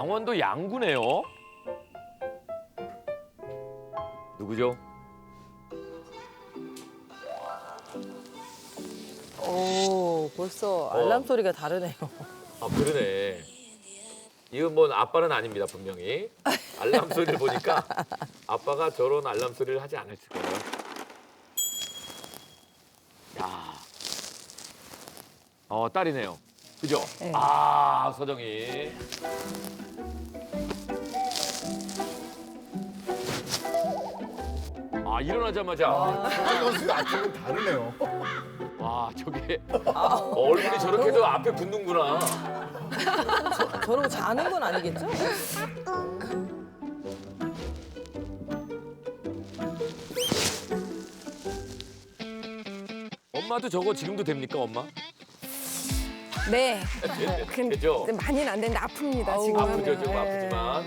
강원도 양구네요. 누구죠? 오, 벌써 알람 소리가 다르네요. 아 그러네. 이건 뭐 아빠는 아닙니다 분명히. 알람 소리를 보니까 아빠가 저런 알람 소리를 하지 않았을 거예요. 야, 어 딸이네요. 그죠? 네. 아 서정이. 아 일어나자마자 선수 아침은 다르네요. 와 저게 어, 얼굴이 저렇게도 앞에 붙는구나. 저러고 자는 건 아니겠죠? 엄마도 저거 지금도 됩니까 엄마? 네. 되- 근데 되죠? 많이는 안 되는데 아픕니다 지금. 아프죠 좀 네. 아프지만.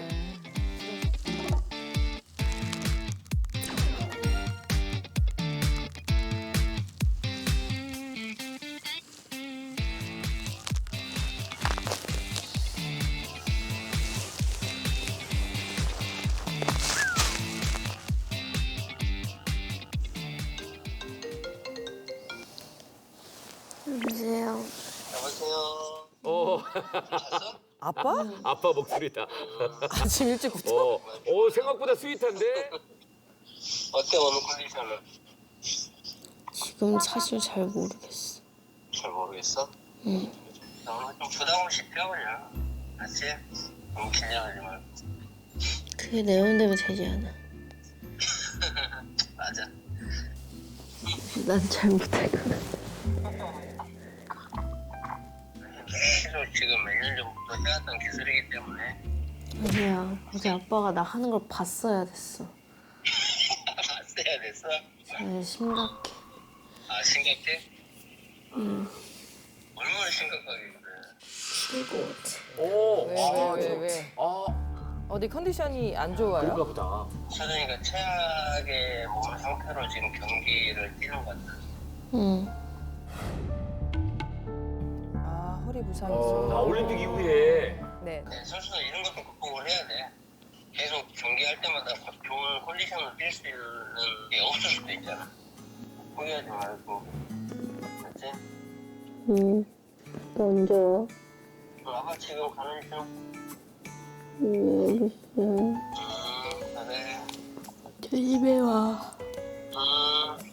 아빠? 아빠 목소리다. 아침 일찍부터? 어, 어 생각보다 스윗한데. 어때 오늘 컨디션은? 지금 사실 잘 모르겠어. 잘 모르겠어. 응. 너무 좀 부담 없이 뛰어버려. 알지? 너무 긴장하지 말고. 그게 내 맘대로 되지 않아. 맞아. 난 잘 못할 것 같아. 지금 몇 년 전부터 해왔던 기술이기 때문에 아니야. 어제 아빠가 나 하는 걸 봤어야 됐어. 봤어야 됐어. 잘 심각해. 아 심각해? 응. 얼마나 심각하게 그래. 죽을 것 같아. 오. 왜, 아, 왜, 저- 왜, 왜? 아 어디 컨디션이 안 좋아요? 그런가 보다. 서준이가 최악의 몸 상태로 지금 경기를 뛰는 것 같아. 응. 부상이 아, 있어. 올림픽 이후에 네. 네, 선수는 이런 것도 극복을 해야 돼. 계속 경기할 때마다 좋은 컨디션을 뛸 수 있는 게 없을 수도 있잖아. 포기하지 말고. 알지? 응. 너 언제 와? 아빠 지금 가는 중. 응, 알겠어. 음, 그래. 조심해 와. 음.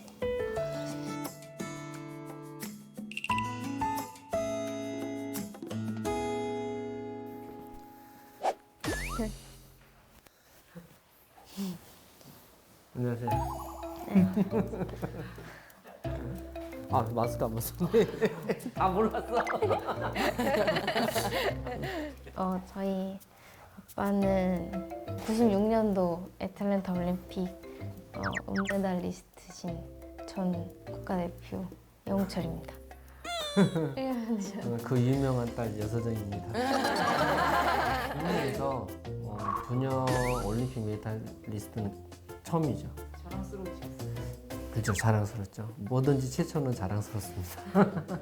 안녕하세요. 아 마스크 안 벗었네. 아 몰랐어. 어, 저희 아빠는 96년도 애틀랜타 올림픽 어, 은메달리스트신 전 국가대표 영철입니다. 어, 그 유명한 딸 여서정입니다. 국내에서 어, 부녀 올림픽 메달 리스트는 처음이죠. 자랑스러우셨어요. 그렇죠, 자랑스럽죠. 뭐든지 최초는 자랑스럽습니다.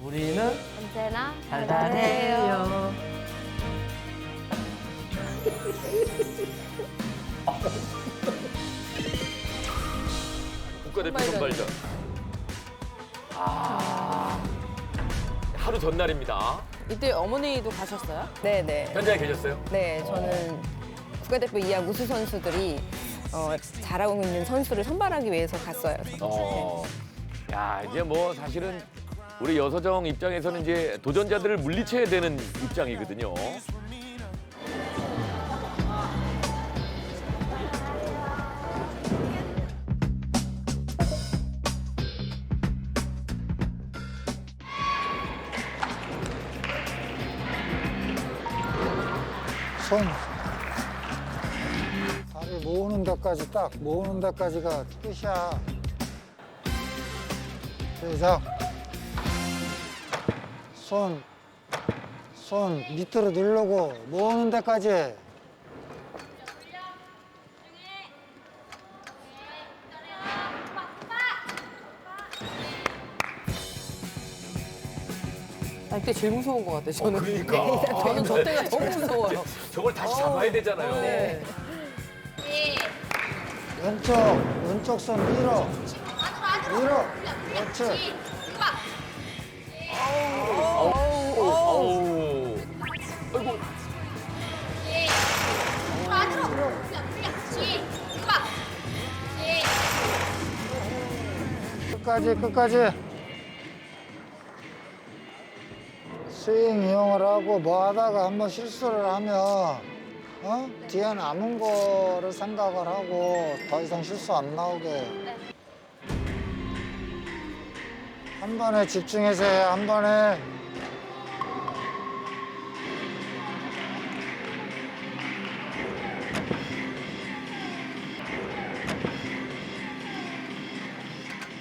우리는 언제나 달달해요. 국가대표 선발전. 아 하루 전날입니다. 이때 어머니도 가셨어요? 네네. 현장에 계셨어요? 네, 저는 국가대표 이하 우수 선수들이 어, 잘하고 있는 선수를 선발하기 위해서 갔어요. 어. 야 이제 뭐 사실은 우리 여서정 입장에서는 이제 도전자들을 물리쳐야 되는 입장이거든요. 모으는 데까지 딱 모으는 데까지가 끝이야 시작 손, 손 밑으로 누르고 모으는 데까지 때 제일 무서운 것 같아요. 저는. 그러니까. 저는 저 때가 너무 무서워요. 저걸 다시 잡아야 되잖아요. 네. 왼쪽 왼쪽 손 밀어 밀어 그렇지 아우. 아이고. 끝까지 끝까지 스윙 이용을 하고 뭐 하다가 한번 실수를 하면 어? 뒤에 남은 거를 생각을 하고 더 이상 실수 안 나오게. 한 번에 집중해서 해 한 번에.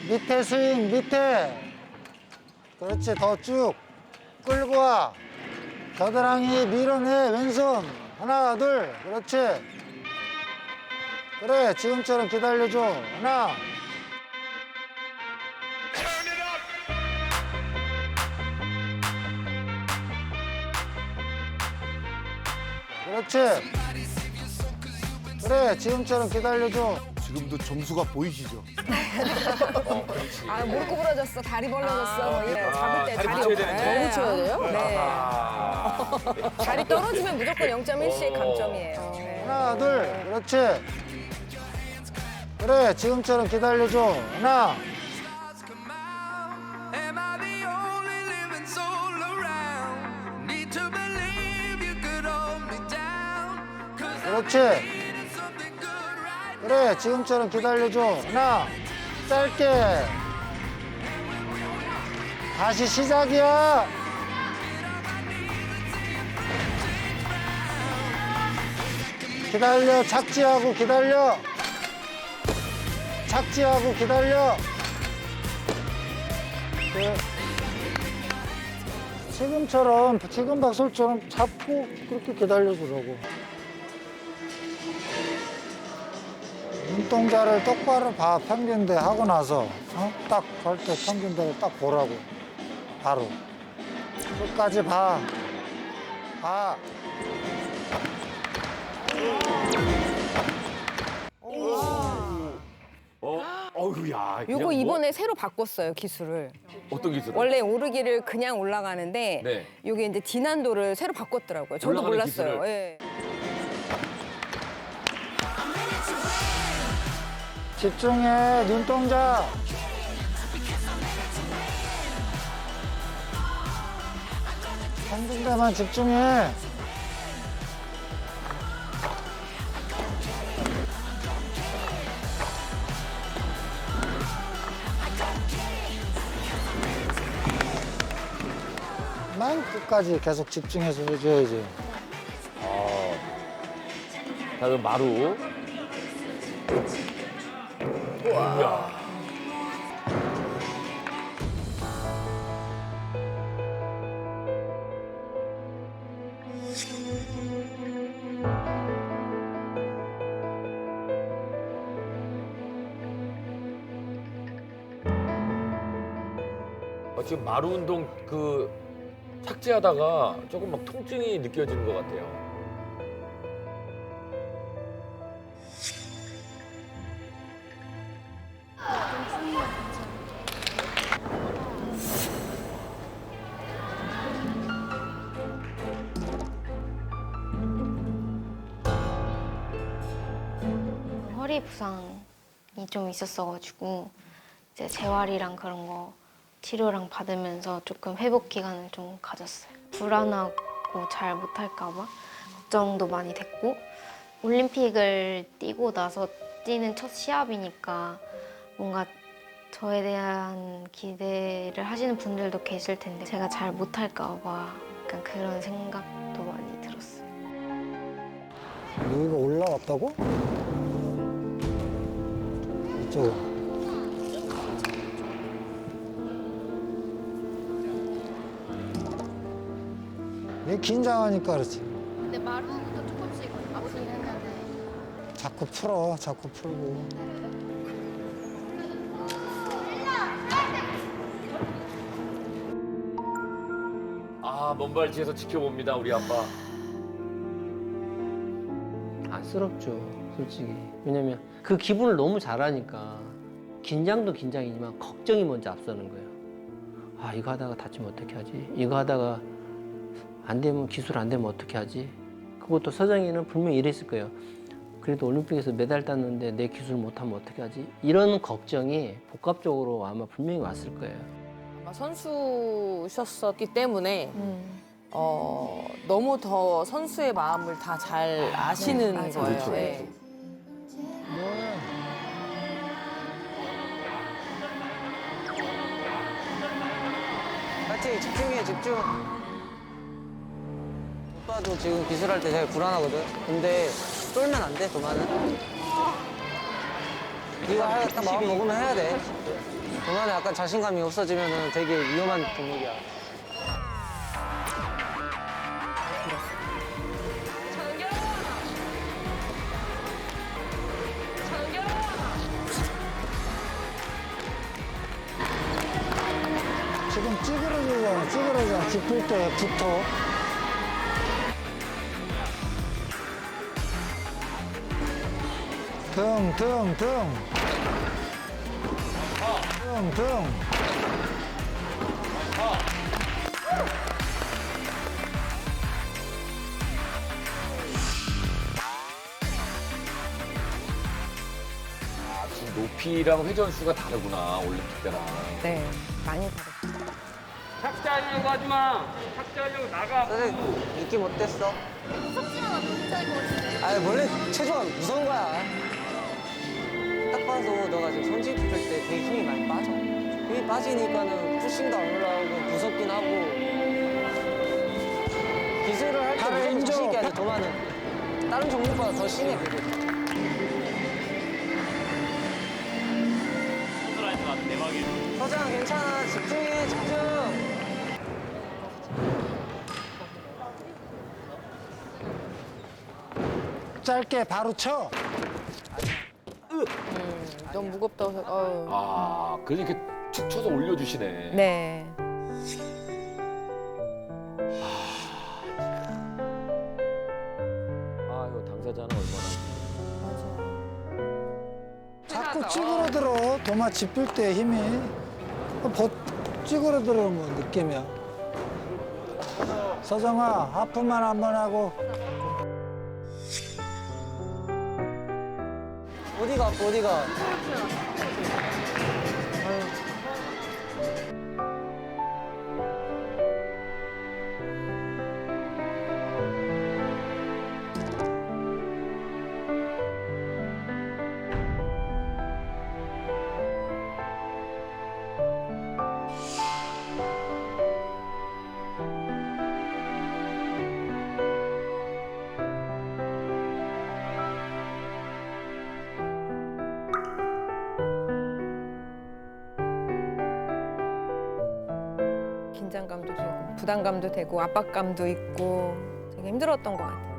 밑에 스윙 밑에. 그렇지 더 쭉 끌고 와. 겨드랑이 밀어내 왼손 하나 둘 그렇지 그래 지금처럼 기다려줘 하나 그렇지 그래 지금처럼 기다려줘 지금도 점수가 보이시죠? 아 무릎 구부러졌어, 다리 벌어졌어. 뭐 이래. 잡을 때 다리 다리 붙여야 되는데. 네. 너무 쳐야 돼요? 네. 아. 다리 떨어지면 무조건 0.1씩 어. 감점이에요. 네. 하나 둘 그렇지 그래 지금처럼 기다려줘 하나 Am I the only living soul around? Need to believe you could hold me down. Cause 그렇지 needed something good right 그래 지금처럼 기다려줘 하나 짧게 다시 시작이야 기다려 착지하고 기다려. 착지하고 기다려. 그, 지금처럼 지금 박솔처럼 잡고 그렇게 기다려주라고. 눈동자를 똑바로 봐 평균대 하고 나서 어? 딱갈때 평균대를 딱 보라고. 바로. 끝까지 봐. 봐. 어휴, 야. 그냥 요거 뭐- 이번에 새로 바꿨어요, 기술을. 어떤 기술? 원래 오르기를 그냥 올라가는데 네. 요게 이제 디난도를 새로 바꿨더라고요. 저도 올라가는 몰랐어요. 기술을. 예. 집중해 눈동자 한 군데만 집중해 만 끝까지 계속 집중해서 해줘야지 자, 그럼 마루. 어, 지금 마루 운동 그 착지하다가 조금 막 통증이 느껴지는 것 같아요. 허리 부상이 좀 있었어가지고 이제 재활이랑 그런 거 치료랑 받으면서 조금 회복 기간을 좀 가졌어요. 불안하고 잘 못할까봐 걱정도 많이 됐고 올림픽을 뛰고 나서 뛰는 첫 시합이니까 뭔가 저에 대한 기대를 하시는 분들도 계실 텐데 제가 잘 못할까봐 약간 그런 생각도 많이 들었어요. 여기가 올라왔다고? 이쪽. 얘 긴장하니까 그렇지. 근데 마루부터 조금씩 아프긴 했는데 자꾸 풀어, 자꾸 풀고. 아 먼발치에서 지켜봅니다 우리 아빠. 안쓰럽죠, 솔직히. 왜냐면 그 기분을 너무 잘하니까 긴장도 긴장이지만 걱정이 먼저 앞서는 거예요. 아 이거 하다가 다치면 어떻게 하지? 이거 하다가 안 되면 기술 안 되면 어떻게 하지? 그것도 서정이는 분명히 이랬을 거예요. 그래도 올림픽에서 메달 땄는데 내 기술 못하면 어떻게 하지? 이런 걱정이 복합적으로 아마 분명히 왔을 거예요. 아마 선수셨었기 때문에 음. 어, 너무 더 선수의 마음을 다 잘 아시는 맞아요. 거예요. 그렇죠, 네. 집중해 집중 오빠도 지금 기술할 때 되게 불안하거든. 근데 쫄면 안 돼 도마는 이거 하- 딱 마음 먹으면 해야 돼. 도마는 약간 자신감이 없어지면 되게 위험한 종목이야. 지금 찌그러지잖아, 찌그러져. 짚을 때 붙어. 등, 등, 등. 등, 등. 아, 지금 높이랑 회전수가 다르구나 올림픽 때랑. 네, 많이 다르죠. 탁자하려고 하지 마. 탁자하려고 나가. 선생님 느낌 어땠어? 아니 원래 체조가 무서운 거야 딱 봐도 너가 지금 성질 풀때 되게 힘이 많이 빠져. 힘이 빠지니까는 푸싱도 안 올라오고 무섭긴 하고. 기술을 할 때 무조건 있게 해야 돼 도마는 다른 종목보다 더 심해 그게. 서장 괜찮아. 집중해 집중. 짧게 바로 쳐. 너무 무겁다고. 해서- 어휴. 아 그래서 이렇게 툭 쳐서 올려주시네. 네. 아유 당사자는 얼마나. 자꾸 찌그러들어. 도마 짚을 때 힘이. 버, 찌그러들어는 거 느낌이야. 서정아, 하프만 한번 하고. 어디가 어디가 긴장감도 되고 부담감도 되고 압박감도 있고 되게 힘들었던 것 같아요.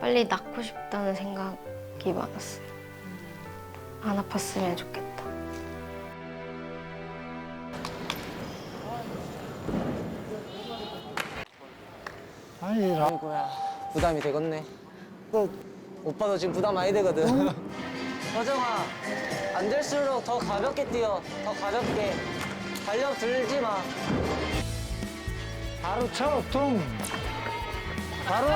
빨리 낳고 싶다는 생각이 많았어요. 안 아팠으면 좋겠다. 아니, 라, 아이고야 부담이 되겠네 또 오빠도 지금 부담 많이 되거든. 서정아 안 될수록 더 가볍게 뛰어. 더 가볍게. 달력 들지 마. 바로 쳐, 퉁. 바로.